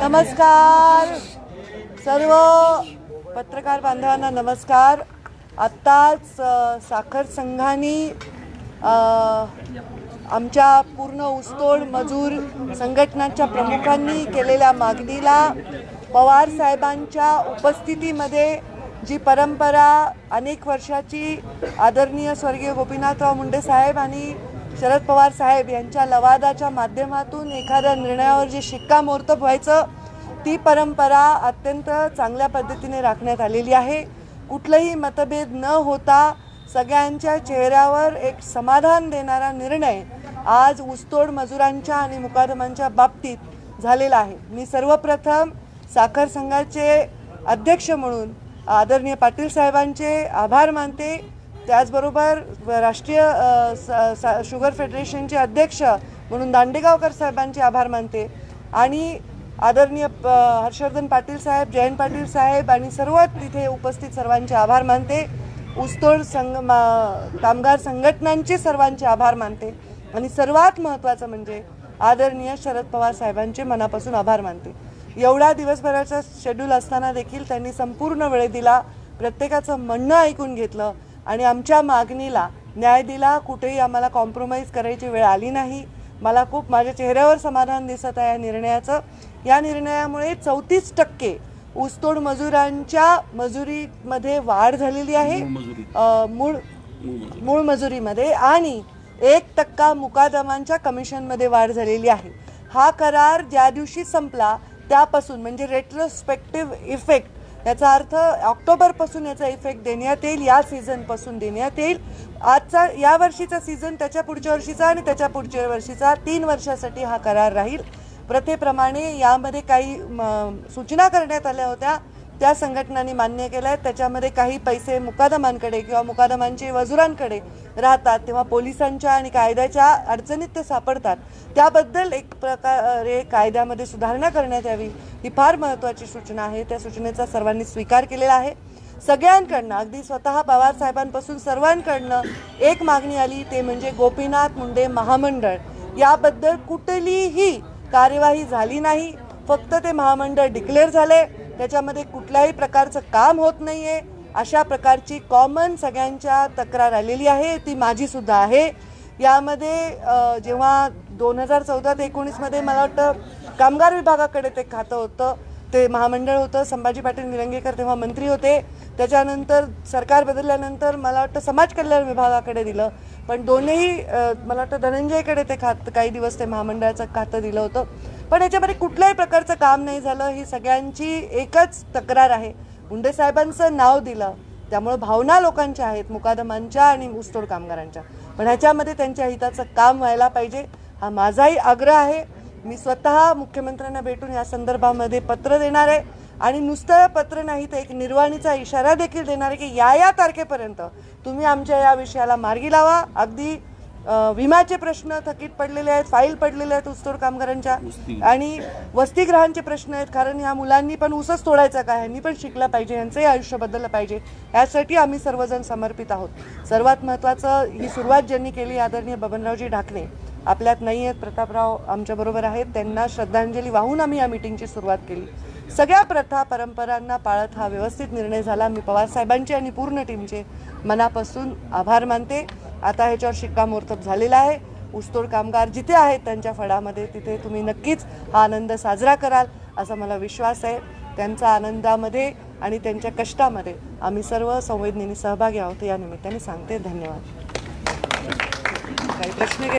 नमस्कार. सर्व पत्रकार बांधवांना नमस्कार. आत्ताच साखर संघाने आमच्या पूर्ण ऊसतोड मजूर संघटनांच्या प्रमुखांनी केलेल्या मागणीला पवार साहेबांच्या उपस्थितीमध्ये जी परंपरा अनेक वर्षाची आदरणीय स्वर्गीय गोपीनाथराव मुंडे साहेब आणि शरद पवार साहेब यांच्या लवादाच्या माध्यमातून एखाद्या निर्णयावर जे शिक्कामोर्तब व्हायचं ती परंपरा अत्यंत चांगल्या पद्धतीने राखण्यात आलेली आहे. कुठलंही मतभेद न होता सगळ्यांच्या चेहऱ्यावर एक समाधान देणारा निर्णय आज ऊसतोड मजुरांच्या आणि मुकादमांच्या बाबतीत झालेला आहे. मी सर्वप्रथम साखर संघाचे अध्यक्ष म्हणून आदरणीय पाटील साहेबांचे आभार मानते. त्याचबरोबर राष्ट्रीय स- स- शुगर फेडरेशनचे अध्यक्ष म्हणून दांडेगावकर साहेबांचे आभार मानते. आणि आदरणीय हर्षवर्धन पाटील साहेब जयंत पाटील साहेब आणि सर्वात तिथे उपस्थित सर्वांचे आभार मानते. ऊसतोड संघ मा- कामगार संघटनांचे सर्वांचे आभार मानते. आणि सर्वात महत्त्वाचं म्हणजे आदरणीय शरद पवार साहेबांचे मनापासून आभार मानते. एवढा दिवसभराचा शेड्यूल असताना देखील त्यांनी संपूर्ण वेळ दिला. प्रत्येकाचं म्हणणं ऐकून घेतलं. आणि आमच्या मागणीला न्याय दिला. कुठेही आम्हाला कॉम्प्रोमाइज करायची वेळ आली नाही. मला खूप माझ्या चेहऱ्यावर समाधान दिसत आहे या निर्णयाचं. या निर्णयामुळे चौतीस टक्के ऊसतोड मजुरांच्या मजुरीमध्ये वाढ झालेली आहे. मूळ मूळ मजुरीमध्ये आणि एक टक्का मुकादमांच्या कमिशनमध्ये वाढ झालेली आहे. हा करार ज्या दिवशी संपला त्यापासून म्हणजे रेट्रोस्पेक्टिव्ह इफेक्ट याचा अर्थ ऑक्टोबरपासून याचा इफेक्ट देण्यात येईल या सीझनपासून देण्यात येईल. आजचा या वर्षीचा सीझन त्याच्या पुढच्या वर्षीचा आणि त्याच्या पुढच्या वर्षीचा तीन वर्षासाठी हा करार राहील. प्रथेप्रमाणे यामध्ये काही म, सूचना करण्यात आल्या होत्या. त्या संघटनांनी मान्य केलं आहे त्याच्यामध्ये काही पैसे मुकादमांकडे किंवा मुकादमांचे वजुरांकडे राहतात तेव्हा पोलिसांच्या आणि कायद्याच्या अडचणीत ते सापडतात. त्याबद्दल एक प्रकारे कायद्यामध्ये सुधारणा करण्यात यावी ही फार महत्त्वाची सूचना आहे. त्या सूचनेचा सर्वांनी स्वीकार केलेला आहे. सगळ्यांकडनं अगदी स्वतः पवार साहेबांपासून सर्वांकडनं एक मागणी आली ते म्हणजे गोपीनाथ मुंडे महामंडळ. याबद्दल कुठलीही कार्यवाही झाली नाही. फक्त ते महामंडळ डिक्लेअर झाले त्याच्यामध्ये कुठल्याही प्रकारचं काम होत नाही आहे अशा प्रकारची कॉमन सगळ्यांच्या तक्रार आलेली आहे. ती माझी सुद्धा आहे. यामध्ये जेव्हा दोन हजार चौदा ते एकोणीसमध्ये मला वाटतं कामगार विभागाकडे ते खातं होतं ते महामंडळ होतं संभाजी पाटील निलंगेकर तेव्हा मंत्री होते. त्याच्यानंतर सरकार बदलल्यानंतर मला वाटतं समाज कल्याण विभागाकडे दिलं. पण दोन्ही मला वाटतं धनंजयकडे ते खात काही दिवस ते महामंडळाचं खातं दिलं होतं. पण याच्यामध्ये कुठल्याही प्रकारचं काम नाही झालं. ही सगळ्यांची एकच तक्रार आहे. मुंडे साहेबांचं नाव दिलं. त्यामुळं भावना लोकांच्या आहेत मुकादमांच्या आणि ऊसतोड कामगारांच्या. पण ह्याच्यामध्ये त्यांच्या हिताचं काम व्हायला पाहिजे हा माझाही आग्रह आहे. मी स्वतः मुख्यमंत्र्यांना भेटून या संदर्भामध्ये पत्र देणार आहे. आणि नुसतं पत्र नाही तर एक निर्वाणीचा इशारा देखील देणार आहे की या या तारखेपर्यंत तुम्ही आमच्या या विषयाला मार्गी लावा. अगदी विम्याचे प्रश्न थकीत पडलेले आहेत फाईल पडलेले आहेत ऊसतोड कामगारांच्या. आणि वसतिगृहांचे प्रश्न आहेत कारण ह्या मुलांनी पण ऊसच तोडायचा का? ह्यांनी पण शिकलं पाहिजे यांचंही आयुष्य बदललं पाहिजे. यासाठी आम्ही सर्वजण समर्पित आहोत. सर्वात महत्त्वाचं ही सुरुवात ज्यांनी केली आदरणीय बबनरावजी ढाकणे. आपल्यात नाही आहेत प्रतापराव आमच्याबरोबर आहेत. त्यांना श्रद्धांजली वाहून आम्ही या मिटिंगची सुरुवात केली. सगळ्या प्रथा परंपरांना पाळत हा व्यवस्थित निर्णय झाला. मी पवार साहेबांचे आणि पूर्ण टीमचे मनापासून आभार मानते. आता ह्याच्यावर शिक्कामोर्तब झालेला आहे. ऊसतोड कामगार जिथे आहेत त्यांच्या फळामध्ये तिथे तुम्ही नक्कीच हा आनंद साजरा कराल असा मला विश्वास आहे. त्यांचा आनंदामध्ये आणि त्यांच्या कष्टामध्ये आम्ही सर्व संवेदनेने सहभागी आहोत. या निमित्ताने सांगते धन्यवाद. काही प्रश्न